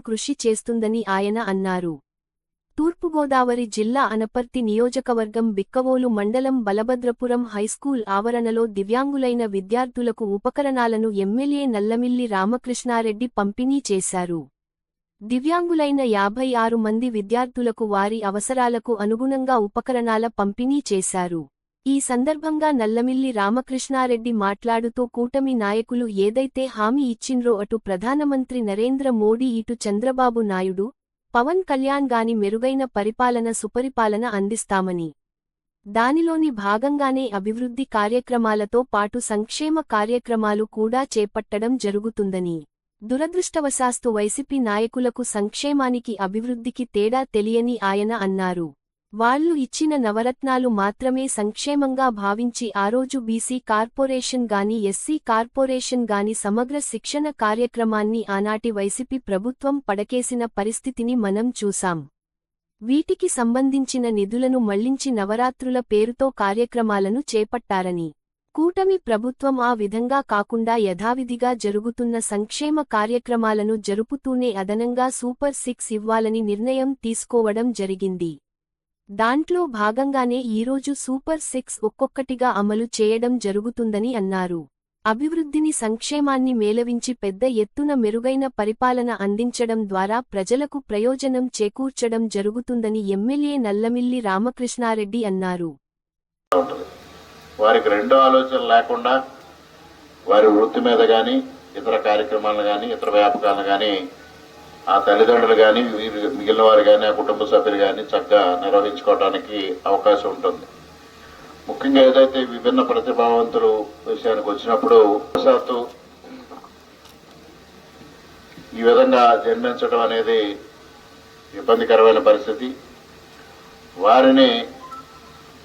కృషి చేస్తుందని ఆయన అన్నారు. తూర్పుగోదావరి జిల్లా అనపర్తి నియోజకవర్గం బిక్కవోలు మండలం బలభద్రపురం హైస్కూల్ ఆవరణలో దివ్యాంగులైన విద్యార్థులకు ఉపకరణాలను ఎమ్మెల్యే నల్లమిల్లి రామకృష్ణారెడ్డి పంపిణీ చేశారు. దివ్యాంగులైన యాభై ఆరు మంది విద్యార్థులకు వారి అవసరాలకు అనుగుణంగా ఉపకరణాల పంపిణీ చేశారు. ఈ సందర్భంగా నల్లమిల్లి రామకృష్ణారెడ్డి మాట్లాడుతూ కూటమి నాయకులు ఏదైతే హామీ ఇచ్చిండ్రో అటు ప్రధానమంత్రి నరేంద్ర మోడీ ఇటు చంద్రబాబు నాయుడు పవన్ కళ్యాణ్ గాని మెరుగైన పరిపాలన సుపరిపాలన అందిస్తామని. దానిలోని భాగంగానే అభివృద్ధి కార్యక్రమాలతో పాటు సంక్షేమ కార్యక్రమాలు కూడా చేపట్టడం జరుగుతుందని. దురదృష్టవశాస్తు వైసీపీ నాయకులకు సంక్షేమానికి అభివృద్ధికి తేడా తెలియని ఆయన అన్నారు. వాళ్ళు ఇచ్చిన నవరత్నాలు మాత్రమే సంక్షేమంగా భావించి ఆ రోజు బీసీ కార్పొరేషన్ గాని ఎస్సీ కార్పొరేషన్ గాని సమగ్ర శిక్షణ కార్యక్రమాన్ని ఆనాటి వైసీపీ ప్రభుత్వం పడకేసిన పరిస్థితిని మనం చూశాం. వీటికి సంబంధించిన నిధులను మళ్ళించి నవరాత్రుల పేరుతో కార్యక్రమాలను చేపట్టారని. కూటమి ప్రభుత్వం ఆ విధంగా కాకుండా యథావిధిగా జరుగుతున్న సంక్షేమ కార్యక్రమాలను జరుపుతూనే అదనంగా సూపర్ సిక్స్ ఇవ్వాలని నిర్ణయం తీసుకోవడం జరిగింది. దాంట్లో భాగంగానే ఈరోజు సూపర్ సిక్స్ ఒక్కొక్కటిగా అమలు చేయడం జరుగుతుందని అన్నారు. అభివృద్ధిని సంక్షేమాన్ని మేలవించి పెద్ద ఎత్తున మెరుగైన పరిపాలన అందించడం ద్వారా ప్రజలకు ప్రయోజనం చేకూర్చడం జరుగుతుందని ఎమ్మెల్యే నల్లమిల్లి రామకృష్ణారెడ్డి అన్నారు. వారికి రెండో ఆలోచన లేకుండా వారి వృత్తి మీద కానీ ఇతర కార్యక్రమాలను కానీ ఇతర వ్యాపకాలను కానీ ఆ తల్లిదండ్రులు కానీ వీరు మిగిలిన వారు కానీ ఆ కుటుంబ సభ్యులు కానీ చక్కగా నిర్వహించుకోవడానికి అవకాశం ఉంటుంది. ముఖ్యంగా ఏదైతే విభిన్న ప్రతిభావంతులు విషయానికి వచ్చినప్పుడు వశాత్తు ఈ విధంగా జన్మించడం అనేది ఇబ్బందికరమైన పరిస్థితి. వారిని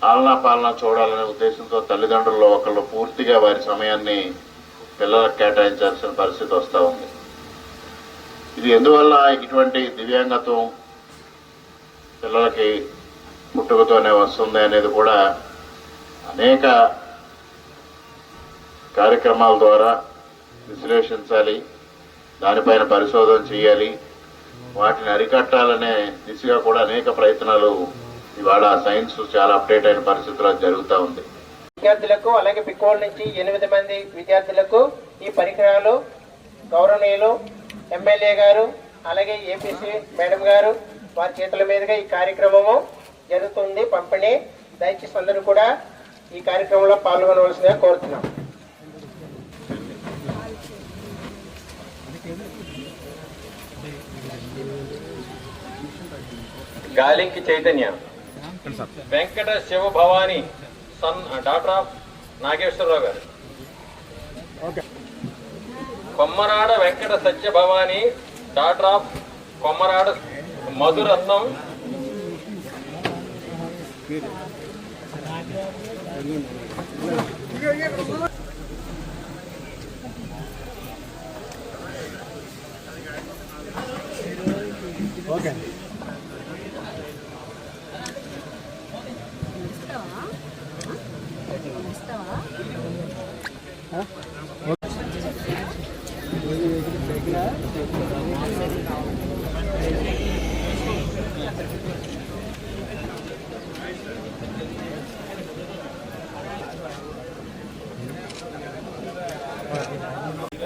ఆలనా పాలన చూడాలనే ఉద్దేశంతో తల్లిదండ్రుల్లో ఒకళ్ళు పూర్తిగా వారి సమయాన్ని పిల్లలకు కేటాయించాల్సిన పరిస్థితి వస్తూ ఉంది. ఇది ఎందువల్ల ఇటువంటి దివ్యాంగత్వం పిల్లలకి పుట్టుకతోనే వస్తుంది అనేది కూడా అనేక కార్యక్రమాల ద్వారా విశ్లేషించాలి దానిపైన పరిశోధన చేయాలి వాటిని అరికట్టాలనే దిశగా కూడా అనేక ప్రయత్నాలు ఇవాళ సైన్స్ చాలా అప్డేట్ అయిన పరిస్థితుల్లో జరుగుతూ ఉంది. విద్యార్థులకు అలాగే బికోల్ నుంచి ఎనిమిది మంది విద్యార్థులకు ఈ పరికరాలు గౌరవనీయులు ఎమ్మెల్యే గారు అలాగే ఏపీసీ మేడం గారు వారి చేతుల మీదుగా ఈ కార్యక్రమము జరుగుతుంది. పంపిణీ దయచేసి అందరూ కూడా ఈ కార్యక్రమంలో పాల్గొనవలసిందిగా కోరుతున్నాం. Galinki Chaitanya. Venkata Siva Bhavani son doctor of Nageswararao garu. Kommarada Venkata Satya Bhavani doctor of Kommarada Madhuratnam.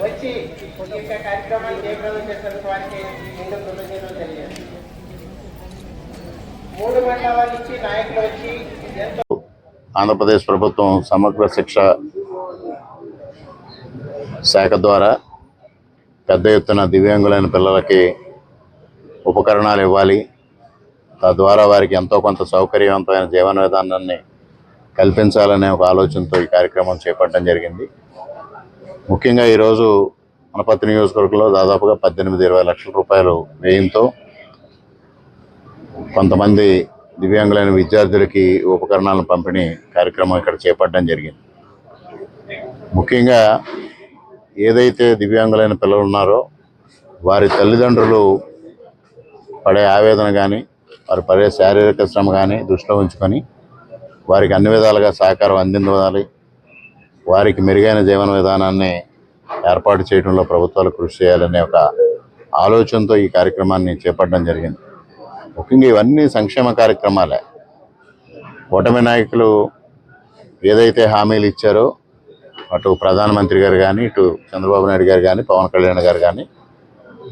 వచ్చి ఈ యొక్క కార్యక్రమాన్ని జయప్రదం చేసినందుకు వారికి ముందు కృతజ్ఞతలు తెలియజేస్తాం మూడు మండలాల నుంచి నాయకులు వచ్చి ఎంతో ఆంధ్రప్రదేశ్ ప్రభుత్వం సమగ్ర శిక్ష శాఖ ద్వారా పెద్ద ఎత్తున దివ్యాంగులైన పిల్లలకి ఉపకరణాలు ఇవ్వాలి. తద్వారా వారికి ఎంతో కొంత సౌకర్యవంతమైన జీవన విధానాన్ని కల్పించాలనే ఒక ఆలోచనతో ఈ కార్యక్రమం చేపట్టడం జరిగింది. ముఖ్యంగా ఈరోజు అనపత్తి నియోజకవర్గంలో దాదాపుగా పద్దెనిమిది ఇరవై లక్షల రూపాయలు వ్యయంతో కొంతమంది దివ్యాంగులైన విద్యార్థులకి ఉపకరణాలను పంపిణీ కార్యక్రమం ఇక్కడ చేపట్టడం జరిగింది. ముఖ్యంగా ఏదైతే దివ్యాంగులైన పిల్లలు ఉన్నారో వారి తల్లిదండ్రులు పడే ఆవేదన కానీ వారి పడే శారీరక శ్రమ కానీ దృష్టిలో ఉంచుకొని వారికి అన్ని విధాలుగా సహకారం అందించాలి వారికి మెరుగైన జీవన విధానాన్ని ఏర్పాటు చేయడంలో ప్రభుత్వాలు కృషి చేయాలనే ఒక ఆలోచనతో ఈ కార్యక్రమాన్ని చేపట్టడం జరిగింది. ముఖ్యంగా ఇవన్నీ సంక్షేమ కార్యక్రమాలే. కూటమి నాయకులు ఏదైతే హామీలు ఇచ్చారో అటు ప్రధానమంత్రి గారు కానీ ఇటు చంద్రబాబు నాయుడు గారు కానీ పవన్ కళ్యాణ్ గారు కానీ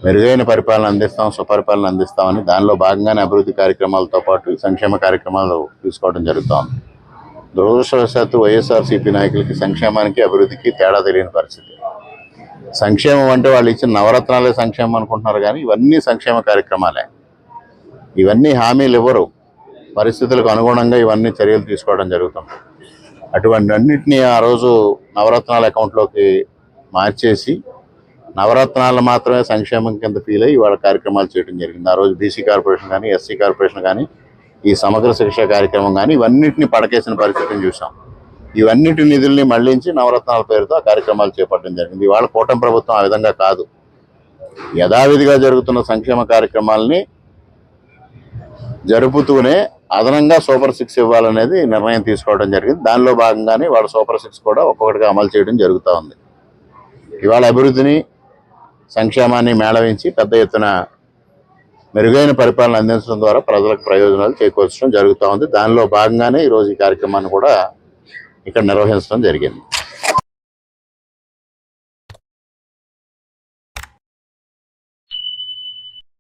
మెరుగైన పరిపాలన అందిస్తాం సుపరిపాలన అందిస్తామని దానిలో భాగంగానే అభివృద్ధి కార్యక్రమాలతో పాటు ఈ సంక్షేమ కార్యక్రమాలు తీసుకోవడం జరుగుతోంది. దురదృష్టవశాత్తు వైఎస్ఆర్సీపీ నాయకులకి సంక్షేమానికి అభివృద్ధికి తేడా తెలియని పరిస్థితి. సంక్షేమం అంటే వాళ్ళు ఇచ్చిన నవరత్నాలే సంక్షేమం అనుకుంటున్నారు కానీ ఇవన్నీ సంక్షేమ కార్యక్రమాలే. ఇవన్నీ హామీలు ఇవ్వరు. పరిస్థితులకు అనుగుణంగా ఇవన్నీ చర్యలు తీసుకోవడం జరుగుతుంది. అటువంటి అన్నింటినీ ఆ రోజు నవరత్నాల అకౌంట్లోకి మార్చేసి నవరత్నాలు మాత్రమే సంక్షేమం కింద ఫీల్ అయ్యి వాళ్ళ కార్యక్రమాలు చేయడం జరిగింది. ఆ రోజు బీసీ కార్పొరేషన్ కానీ ఎస్సీ కార్పొరేషన్ కానీ ఈ సమగ్ర శిక్ష కార్యక్రమం కానీ ఇవన్నింటినీ పడకేసిన పరిస్థితిని చూసాం ఇవన్నిటి నిధుల్ని మళ్ళించి నవరత్నాల పేరుతో ఆ కార్యక్రమాలు చేపట్టడం జరిగింది. ఇవాళ కూటమి ప్రభుత్వం ఆ విధంగా కాదు. యథావిధిగా జరుగుతున్న సంక్షేమ కార్యక్రమాలని జరుపుతూనే అదనంగా సూపర్ సిక్స్ ఇవ్వాలనేది నిర్ణయం తీసుకోవడం జరిగింది. దానిలో భాగంగానే వాళ్ళ సూపర్ సిక్స్ కూడా ఒక్కొక్కటిగా అమలు చేయడం జరుగుతూ ఉంది. ఇవాళ అభివృద్ధిని సంక్షేమాన్ని మేళవించి పెద్ద ఎత్తున మెరుగైన పరిపాలన అందించడం ద్వారా ప్రజలకు ప్రయోజనాలు చేకూర్చడం జరుగుతూ ఉంది. దానిలో భాగంగానే ఈరోజు ఈ కార్యక్రమాన్ని కూడా ఇక్కడ నిర్వహించడం జరిగింది.